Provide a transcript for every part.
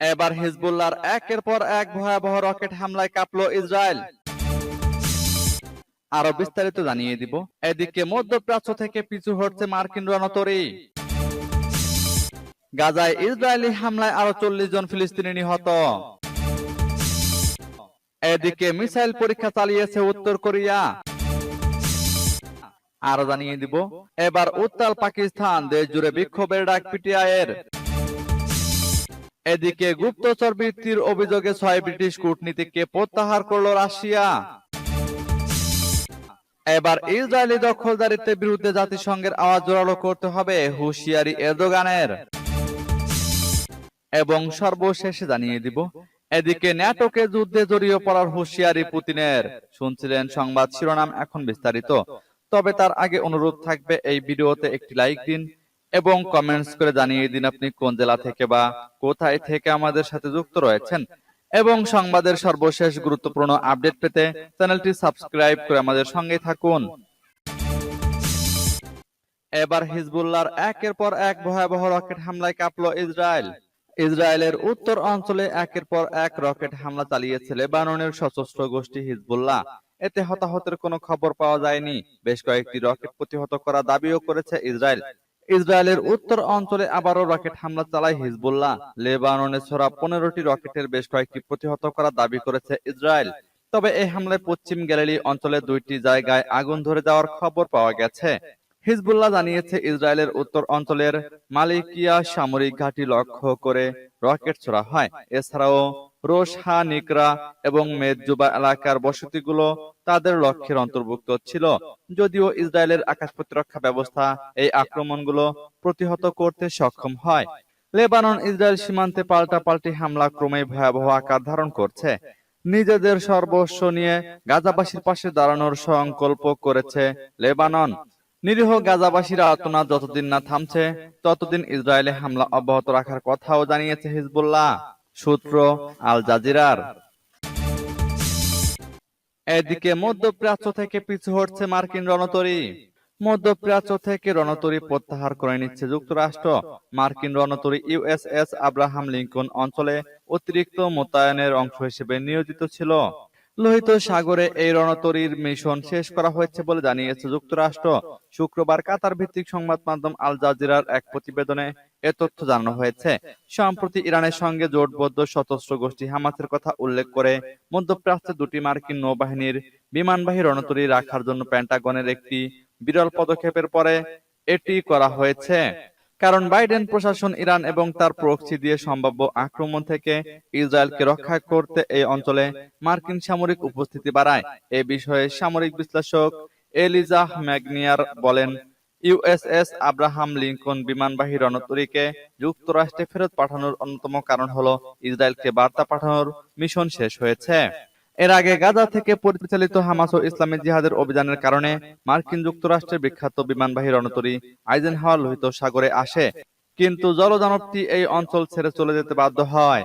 এবার হিজবুল্লাহর একের পর এক ভয়াবহ রকেট হামলায় কাঁপলো ইসরায়েল। আরও বিস্তারিত জানিয়ে দিব। এদিকে মধ্যপ্রাচ্য থেকে পিছু হচ্ছে মার্কিন রণতরী। গাজায় ইসরায়েলি হামলায় আরও চল্লিশ জন ফিলিস্তিনি নিহত। এদিকে মিসাইল পরীক্ষা চালিয়েছে উত্তর কোরিয়া। আরও জানিয়ে দিব। এবার উত্তাল পাকিস্তান দেশ জুড়ে বিক্ষোভের ডাক পিটিআইয়ের। এদিকে গুপ্তচর বৃত্তির অভিযোগে ছয় ব্রিটিশ কূটনীতিককে প্রত্যাহার করল রাশিয়া। এবার ইসরায়েলি দখলদারিত্বের বিরুদ্ধে জাতিসংঘের আওয়াজ জোরালো করতে হবে হুঁশিয়ারি এরদোগানের। এবং সর্বশেষে জানিয়ে দিব, এদিকে ন্যাটোকে যুদ্ধে জড়িয়ে পড়ার হুঁশিয়ারি পুতিনের। শুনছিলেন সংবাদ শিরোনাম এখন বিস্তারিত। তবে তার আগে অনুরোধ থাকবে এই ভিডিওতে একটি লাইক দিন এবং কমেন্টস করে জানিয়ে দিন আপনি কোন জেলা থেকে বা কোথায় থেকে আমাদের সাথে যুক্ত রয়েছেন। এবং সংবাদের সর্বশেষ গুরুত্বপূর্ণ আপডেট পেতে চ্যানেলটি সাবস্ক্রাইব করে আমাদের সঙ্গে থাকুন। এবার হিজবুল্লাহর একের পর এক ভয়াবহ রকেট হামলায় কাঁপলো ইসরায়েল। ইসরায়েলের উত্তর অঞ্চলে একের পর এক রকেট হামলা চালিয়েছে লেবাননের সশস্ত্র গোষ্ঠী হিজবুল্লাহ। এতে হতাহতের কোনো খবর পাওয়া যায়নি। বেশ কয়েকটি রকেট প্রতিহত করা দাবিও করেছে ইসরায়েল। ইসরায়েলের উত্তর অঞ্চলে আবারও রকেট হামলা চালায় হিজবুল্লাহ। লেবাননে ছড়া পনেরোটি রকেটের বেশ কয়েকটি প্রতিহত করা দাবি করেছে ইসরায়েল। তবে এই হামলায় পশ্চিম গ্যালিলি অঞ্চলে দুইটি জায়গায় আগুন ধরে যাওয়ার খবর পাওয়া গেছে। হিজবুল্লাহ জানিয়েছে ইসরায়েলের উত্তর অঞ্চলের মালিকিয়া সামরিক ঘাঁটি লক্ষ্য করে রকেট ছোড়া হয়। এছাড়াও রোশহা নিকরা এবং মেদজুবা এলাকার বসতিগুলো তাদের লক্ষ্যের অন্তর্ভুক্ত ছিল। যদিও ইসরায়েলের আকাশ প্রতিরক্ষা ব্যবস্থা এই আক্রমণগুলো প্রতিহত করতে সক্ষম হয়। লেবানন ইসরায়েল সীমান্তে পাল্টা পাল্টি হামলা ক্রমেই ভয়াবহ আকার ধারণ করছে। নিজেদের সর্বস্ব নিয়ে গাজাবাসীর পাশে দাঁড়ানোর সংকল্প করেছে লেবানন। নিরীহ গাজাবাসীর আলোচনা যতদিন না থামছে, ততদিন ইসরায়েলে হামলা অব্যাহত রাখার কথাও জানিয়েছে হিজবুল্লাহ। সূত্র আল জাজিরার। এদিকে মধ্যপ্রাচ্য থেকে পিছু হটছে মার্কিন রণতরী। মধ্যপ্রাচ্য থেকে রণতরী প্রত্যাহার করে নিচ্ছে যুক্তরাষ্ট্র। মার্কিন রণতরী ইউএসএস আব্রাহাম লিঙ্কন অঞ্চলে অতিরিক্ত মোতায়েনের অংশ হিসেবে নিয়োজিত ছিল। লোহিত সাগরে এই রণতরীর মিশন শেষ করা হয়েছে বলে জানিয়েছে যুক্তরাষ্ট্র। শুক্রবার কাতার ভিত্তিক সংবাদ মাধ্যম আল জাজিরার এক প্রতিবেদনে এ তথ্য জানানো হয়েছে। সম্প্রতি ইরানের সঙ্গে জোটবদ্ধ সশস্ত্র গোষ্ঠী হামাসের কথা উল্লেখ করে মধ্যপ্রাচ্যে দুটি মার্কিন নৌবাহিনীর বিমানবাহী রণতরী রাখার জন্য প্যান্টাগনের একটি বিরল পদক্ষেপের পরে এটি করা হয়েছে। কারণ বাইডেন প্রশাসন ইরান এবং তার প্রক্সি দিয়ে সম্ভাব্য আক্রমণ থেকে ইসরায়েলকে রক্ষা করতে এই অঞ্চলে মার্কিন সামরিক উপস্থিতি বাড়ায়। এ বিষয়ে সামরিক বিশ্লেষক এলিজাহ ম্যাগনিয়ার বলেন ইউএসএস আব্রাহাম লিঙ্কন বিমানবাহী রণতরীকে যুক্তরাষ্ট্রে ফেরত পাঠানোর অন্যতম কারণ হলো ইসরায়েলকে বার্তা পাঠানোর মিশন শেষ হয়েছে। এর আগে গাজা থেকে পরিচালিত হামাস ও ইসলামী জিহাদের অভিযানের কারণে মার্কিন যুক্তরাষ্ট্রের বিখ্যাত বিমানবাহী রণতরী আইজেন হাওয়া লোহিত সাগরে আসে, কিন্তু জলদানবটি এই অঞ্চল ছেড়ে চলে যেতে বাধ্য হয়।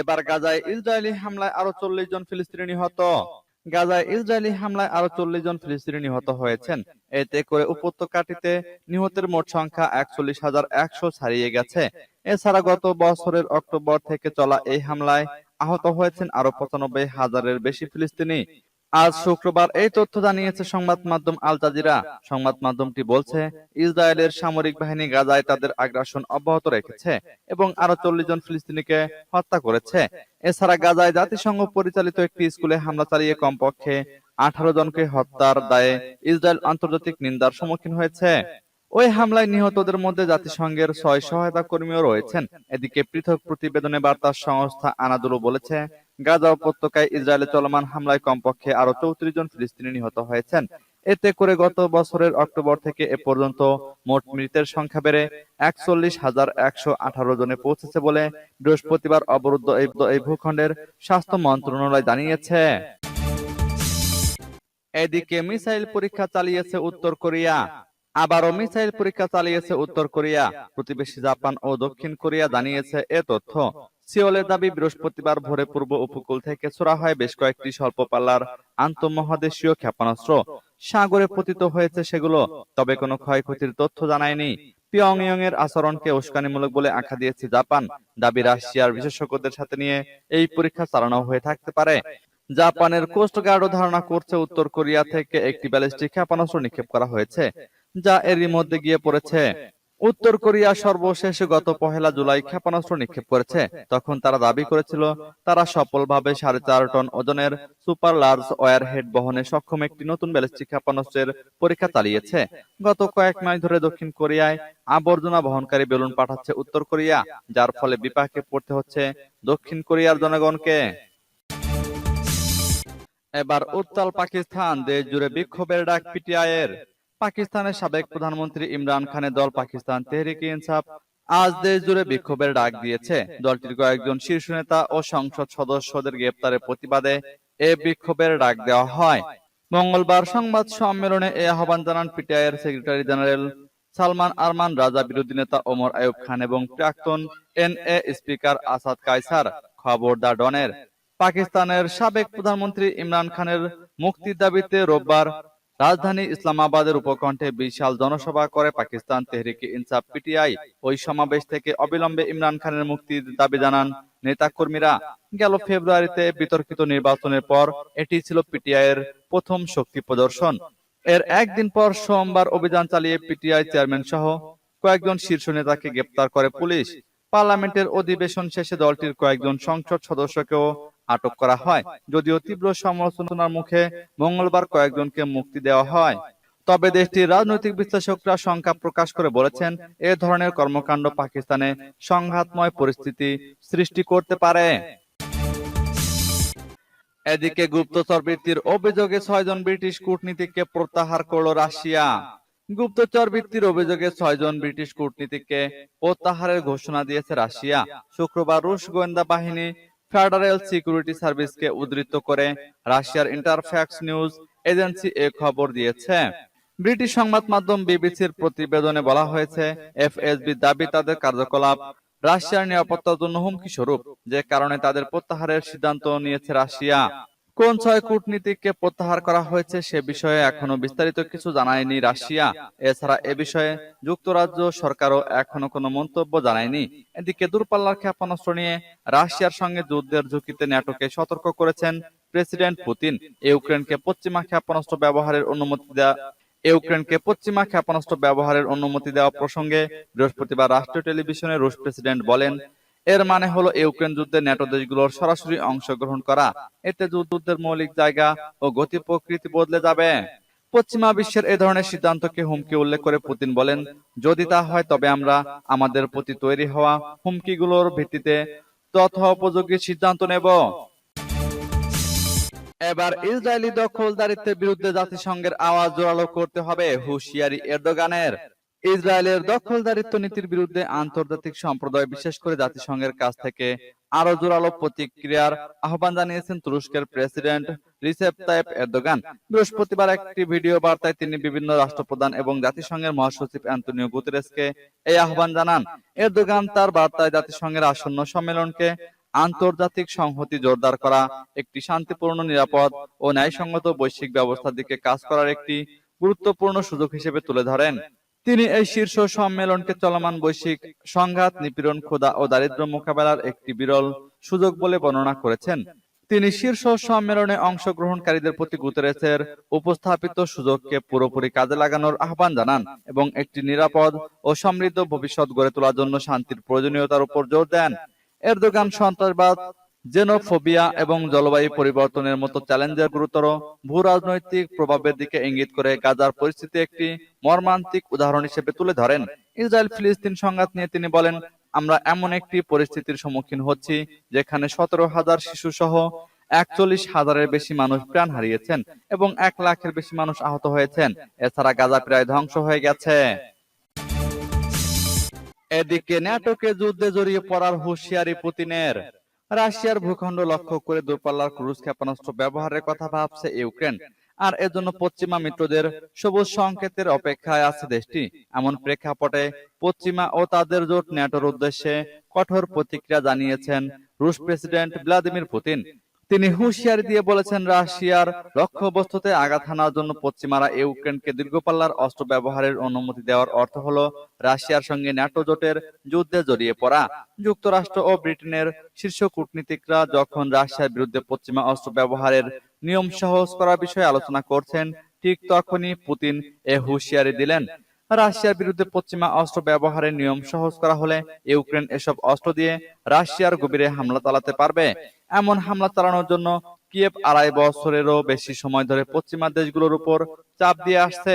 এবার গাজায় ইসরায়েলি হামলায় আরও চল্লিশ জন ফিলিস্তিনি নিহত। গাজায় ইসরায়েলি হামলায় আরও চল্লিশ জন ফিলিস্তিনি নিহত হয়েছেন। এতে করে উপত্যকাটিতে নিহতের মোট সংখ্যা একচল্লিশ হাজার একশো ছাড়িয়ে গেছে। এছাড়া গত বছরের অক্টোবর থেকে চলা এই হামলায় আহত হয়েছেন আরও পঁচানব্বই হাজারের বেশি ফিলিস্তিনি। আজ শুক্রবার এই তথ্য জানিয়েছে সংবাদ মাধ্যম আল জাজিরা। সংবাদ মাধ্যমটি বলছে, ইসরায়েলের সামরিক বাহিনী গাজায় তাদের আগ্রাসন অব্যাহত রেখেছে এবং আরও চল্লিশ জন ফিলিস্তিনিকে হত্যা করেছে। এছাড়া গাজায় জাতিসংঘ পরিচালিত একটি স্কুলে হামলা চালিয়ে কমপক্ষে আঠারো জনকে হত্যার দায়ে ইসরায়েল আন্তর্জাতিক নিন্দার সম্মুখীন হয়েছে। ওই হামলায় নিহতদের মধ্যে জাতিসংঘের ছয় সহায়তা কর্মীও রয়েছেন। এদিকে পৃথক প্রতিবেদনে বার্তা সংস্থা আনাদুলো বলেছে, গাজা উপত্যকায় ইসরায়েলে চলমান হামলায় কমপক্ষে আরও চৌত্রিশ জন ফিলিস্তিনি নিহত হয়েছেন। এতে করে গত বছরের অক্টোবর থেকে এ পর্যন্ত মোট মৃতের সংখ্যা বেড়ে একচল্লিশ হাজার একশো আঠারো জনে পৌঁছেছে বলে বৃহস্পতিবার অবরুদ্ধ এই ভূখণ্ডের স্বাস্থ্য মন্ত্রণালয় জানিয়েছে। এদিকে মিসাইল পরীক্ষা চালিয়েছে উত্তর কোরিয়া। আবারও মিসাইল পরীক্ষা চালিয়েছে উত্তর কোরিয়া। প্রতিবেশী জাপান ও দক্ষিণ কোরিয়া জানিয়েছে এ তথ্য। সিওলের দাবি, বৃহস্পতিবার ভোরে পূর্ব উপকূল থেকে ছোড়া হয় বেশ কয়েকটি স্বল্প পাল্লার আন্তঃমহাদেশীয় ক্ষেপণাস্ত্র। সাগরে পতিত হয়েছে সেগুলো, তবে কোনো ক্ষয়ক্ষতির তথ্য জানায়নি। পিয়ংইয়ং এর আচরণকে উস্কানিমূলক বলে আখ্যা দিয়েছে জাপান। দাবি, রাশিয়ার বিশেষজ্ঞদের সাথে নিয়ে এই পরীক্ষা চালানো হয়ে থাকতে পারে। জাপানের কোস্ট গার্ডও ধারণা করছে উত্তর কোরিয়া থেকে একটি ব্যালিস্টিক ক্ষেপণাস্ত্র নিক্ষেপ করা হয়েছে। যা এরই মধ্যে গিয়ে পড়েছে। উত্তর কোরিয়া সর্বশেষ গত পহেলা জুলাই ক্ষেপণাস্ত্র নিক্ষেপ করেছে। তখন তারা দাবি করেছিল তারা সফলভাবে সাড়ে চার টন ওজনের সুপার লার্জ ওয়ার হেড বহনে সক্ষম একটি নতুন ব্যালিস্টিক ক্ষেপণাস্ত্রের পরীক্ষা চালিয়েছে। গত কয়েক মাস ধরে দক্ষিণ কোরিয়ায় আবর্জনা বহনকারী বেলুন পাঠাচ্ছে উত্তর কোরিয়া যার ফলে বিপাকে পড়তে হচ্ছে দক্ষিণ কোরিয়ার জনগণকে। এবার উত্তাল পাকিস্তান দেশ জুড়ে বিক্ষোভের ডাক পিটিআই এর পাকিস্তানের সাবেক প্রধানমন্ত্রী ইমরান খানের দল পাকিস্তান তেহরিক ইনসাফ আজ দেশ জুড়ে বিক্ষোভের ডাক দিয়েছে। দলটির কয়েকজন শীর্ষ নেতা ও সংসদ সদস্যদের গ্রেপ্তারের প্রতিবাদে এ বিক্ষোভের ডাক দেওয়া হয়। মঙ্গলবার সংবাদ সম্মেলনে এ আহ্বান জানান পিটিআই এর সেক্রেটারি জেনারেল সালমান আরমান রাজা বিরোধী নেতা ওমর আয়ুব খান এবং প্রাক্তন এনএ স্পিকার আসাদ কাইসার খবরদার ডনের। পাকিস্তানের সাবেক প্রধানমন্ত্রী ইমরান খানের মুক্তির দাবিতে রোববার রাজধানী ইসলামাবাদের উপকণ্ঠে বিশাল জনসভা করে পাকিস্তান তেহরিকে ইনসাফ পিটিআই। ওই সমাবেশ থেকে অবিলম্বে ইমরান খানের মুক্তির দাবি জানান। নেতাকর্মীরা গেল ফেব্রুয়ারিতে বিতর্কিত নির্বাচনের পর এটি ছিল পিটিআই এর প্রথম শক্তি প্রদর্শন। এর একদিন পর সোমবার অভিযান চালিয়ে পিটিআই চেয়ারম্যান সহ কয়েকজন শীর্ষ নেতাকে গ্রেপ্তার করে পুলিশ। পার্লামেন্টের অধিবেশন শেষে দলটির কয়েকজন সংসদ সদস্যকেও আটক করা হয়, যদিও তীব্র সমালোচনার মুখে মঙ্গলবার কয়েকজনকে মুক্তি দেওয়া হয়। তবে দেশটির রাজনৈতিক বিশ্লেষকরা শঙ্কা প্রকাশ করে বলেছেন, এ ধরনের কর্মকাণ্ড পাকিস্তানে সংঘাতময় পরিস্থিতি সৃষ্টি করতে পারে। এদিকে গুপ্তচর বৃত্তির অভিযোগে ছয়জন ব্রিটিশ কূটনীতিককে প্রত্যাহার করল রাশিয়া। গুপ্তচর বৃত্তির অভিযোগে ছয়জন ব্রিটিশ কূটনীতিককে প্রত্যাহারের ঘোষণা দিয়েছে রাশিয়া। শুক্রবার রুশ গোয়েন্দা বাহিনী ফেডারেল সিকিউরিটি সার্ভিসকে উদ্ধৃত করে রাশিয়ার ইন্টারফ্যাক্স নিউজ এজেন্সি এ খবর দিয়েছে। ব্রিটিশ সংবাদ মাধ্যম বিবিসির প্রতিবেদনে বলা হয়েছে, এফএসবি দাবি তাদের কার্যকলাপ রাশিয়ার নিরাপত্তার জন্য হুমকি স্বরূপ, যে কারণে তাদের প্রত্যাহারের সিদ্ধান্ত নিয়েছে রাশিয়া। কোন ছয় কূটনীতিককে প্রত্যাহার করা হয়েছে সে বিষয়ে এখনও বিস্তারিত কিছু জানায়নি রাশিয়া। এছাড়া এ বিষয়ে যুক্তরাজ্য সরকারও এখনও কোনো মন্তব্য জানায়নি। এদিকে দূরপাল্লার ক্ষেপণাস্ত্র নিয়ে রাশিয়ার সঙ্গে যুদ্ধের ঝুঁকিতে ন্যাটোকে সতর্ক করেছেন প্রেসিডেন্ট পুতিন। ইউক্রেনকে পশ্চিমা ক্ষেপণাস্ত্র ব্যবহারের অনুমতি দেওয়া ইউক্রেনকে পশ্চিমা ক্ষেপণাস্ত্র ব্যবহারের অনুমতি দেওয়া প্রসঙ্গে বৃহস্পতিবার রাষ্ট্রীয় টেলিভিশনে রুশ প্রেসিডেন্ট বলেন এর মানে হলো ইউক্রেন যুদ্ধে ন্যাটো দেশগুলোর সরাসরি অংশগ্রহণ করা। এতে যুদ্ধের মৌলিক জায়গা ও গতি প্রকৃতি বদলে যাবে। পশ্চিমা বিশ্বের এ ধরনের সিদ্ধান্তকে হুমকি উল্লেখ করে পুতিন বলেন, যদি তা হয় তবে আমরা আমাদের প্রতি তৈরি হওয়া হুমকিগুলোর ভিত্তিতে তথোপযোগী সিদ্ধান্ত নেব। এবার ইসরায়েলি দখলদারিত্বের বিরুদ্ধে জাতিসংঘের আওয়াজ জোরালো করতে হবে হুঁশিয়ারি এরদোগানের। ইসরায়েলের দখলদারিত্ব নীতির বিরুদ্ধে আন্তর্জাতিক সম্প্রদায় বিশেষ করে জাতিসংঘের কাছ থেকে আরও জোরালো প্রতিক্রিয়ার আহ্বান জানিয়েছেন তুরস্কের প্রেসিডেন্ট রিসেপ তাইপ এরদোগান। বৃহস্পতিবার একটি ভিডিও বার্তায় তিনি বিভিন্ন রাষ্ট্রপ্রধান এবং জাতিসংঘের মহাসচিব অ্যান্টনিও গুতেরেসকে এই আহ্বান জানান। এরদোগান তার বার্তায় জাতিসংঘের আসন্ন সম্মেলনকে আন্তর্জাতিক সংহতি জোরদার করা একটি শান্তিপূর্ণ নিরাপদ ও ন্যায়সঙ্গত বৈশ্বিক ব্যবস্থার দিকে কাজ করার একটি গুরুত্বপূর্ণ সুযোগ হিসেবে তুলে ধরেন। তিনি এই শীর্ষ সম্মেলনকে চলমান বৈশ্বিক সংঘাত, নিপীড়ন, ক্ষুধা ও দারিদ্র মোকাবেলার একটি বিরল সুযোগ বলে বর্ণনা করেছেন। তিনি শীর্ষ সম্মেলনে অংশগ্রহণকারীদের প্রতি গুতেরেসের উপস্থাপিত সুযোগকে পুরোপুরি কাজে লাগানোর আহ্বান জানান এবং একটি নিরাপদ ও সমৃদ্ধ ভবিষ্যৎ গড়ে তোলার জন্য শান্তির প্রয়োজনীয়তার উপর জোর দেন। এরদোগান সন্ত্রাসবাদ জেনোফোবিয়া এবং জলবায়ু পরিবর্তনের মতো চ্যালেঞ্জের গুরুতর ভূ রাজনৈতিক প্রভাবের দিকে ইঙ্গিত করে গাজার পরিস্থিতি একটি মর্মান্তিক উদাহরণ হিসেবে তুলে ধরেন। ইসরায়েল ফিলিস্তিন সংঘাত নিয়ে তিনি বলেন, আমরা এমন একটি পরিস্থিতির সম্মুখীন হচ্ছি যেখানে সতেরো হাজার শিশু সহ একচল্লিশ হাজারের বেশি মানুষ প্রাণ হারিয়েছেন এবং এক লাখের বেশি মানুষ আহত হয়েছেন। এছাড়া গাজা প্রায় ধ্বংস হয়ে গেছে। এদিকে ন্যাটোকে যুদ্ধে জড়িয়ে পড়ার হুঁশিয়ারি পুতিনের। রাশিয়ার ভূখণ্ড লক্ষ্য করে দূরপাল্লার ক্রুজ ক্ষেপণাস্ত্র ব্যবহারের কথা ভাবছে ইউক্রেন। আর এজন্য পশ্চিমা মিত্রদের সবুজ সংকেতের অপেক্ষায় আছে দেশটি। এমন প্রেক্ষাপটে পশ্চিমা ও তাদের জোট ন্যাটোর উদ্দেশ্যে কঠোর প্রতিক্রিয়া জানিয়েছেন রুশ প্রেসিডেন্ট ভ্লাদিমির পুতিন। তিনি হুঁশিয়ারি দিয়ে বলেছেন, রাশিয়ার লক্ষ্যবস্তুতে আঘাত হানার জন্য পশ্চিমারা ইউক্রেনকে দীর্ঘপাল্লার অস্ত্র ব্যবহারের অনুমতি দেওয়ার অর্থ হলো, রাশিয়ার সঙ্গে ন্যাটো জোটের যুদ্ধে জড়িয়ে পড়া। যুক্তরাষ্ট্র ও ব্রিটেনের শীর্ষ কূটনীতিকরা যখন রাশিয়ার বিরুদ্ধে পশ্চিমা অস্ত্র ব্যবহারের নিয়ম সহজ করার বিষয়ে আলোচনা করছেন, ঠিক তখনই পুতিন এ হুঁশিয়ারি দিলেন। রাশিয়ার বিরুদ্ধে পশ্চিমা অস্ত্র ব্যবহারের নিয়ম সহজ করা হলে ইউক্রেন এসব অস্ত্র দিয়ে রাশিয়ার গভীরে হামলা চালাতে পারবে। এমন হামলা চালানোর জন্য কিয়েভ আড়াই বছরেরও বেশি সময় ধরে পশ্চিমা দেশগুলোর উপর চাপ দিয়ে আসছে।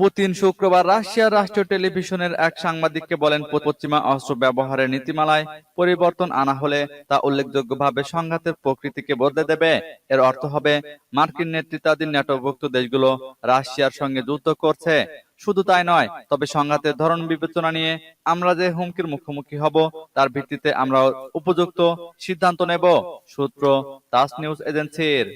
পুতিন শুক্রবার রাশিয়ার রাষ্ট্রীয় টেলিভিশনের এক সাংবাদিককে বলেন, পশ্চিমা অস্ত্র ব্যবহারের নীতিমালায় পরিবর্তন আনা হলে তা উল্লেখযোগ্যভাবে সংঘাতের প্রকৃতিকে বদলে দেবে। এর অর্থ হবে, মার্কিন নেতৃত্বাধীন ন্যাটোভুক্ত দেশগুলো রাশিয়ার সঙ্গে যুদ্ধ করছে। শুধু তাই নয়, তবে সংঘাতের ধরন বিবেচনা নিয়ে আমরা যে হুমকির মুখোমুখি হব, তার ভিত্তিতে আমরা উপযুক্ত সিদ্ধান্ত নেব, সূত্র তাস নিউজ এজেন্সির।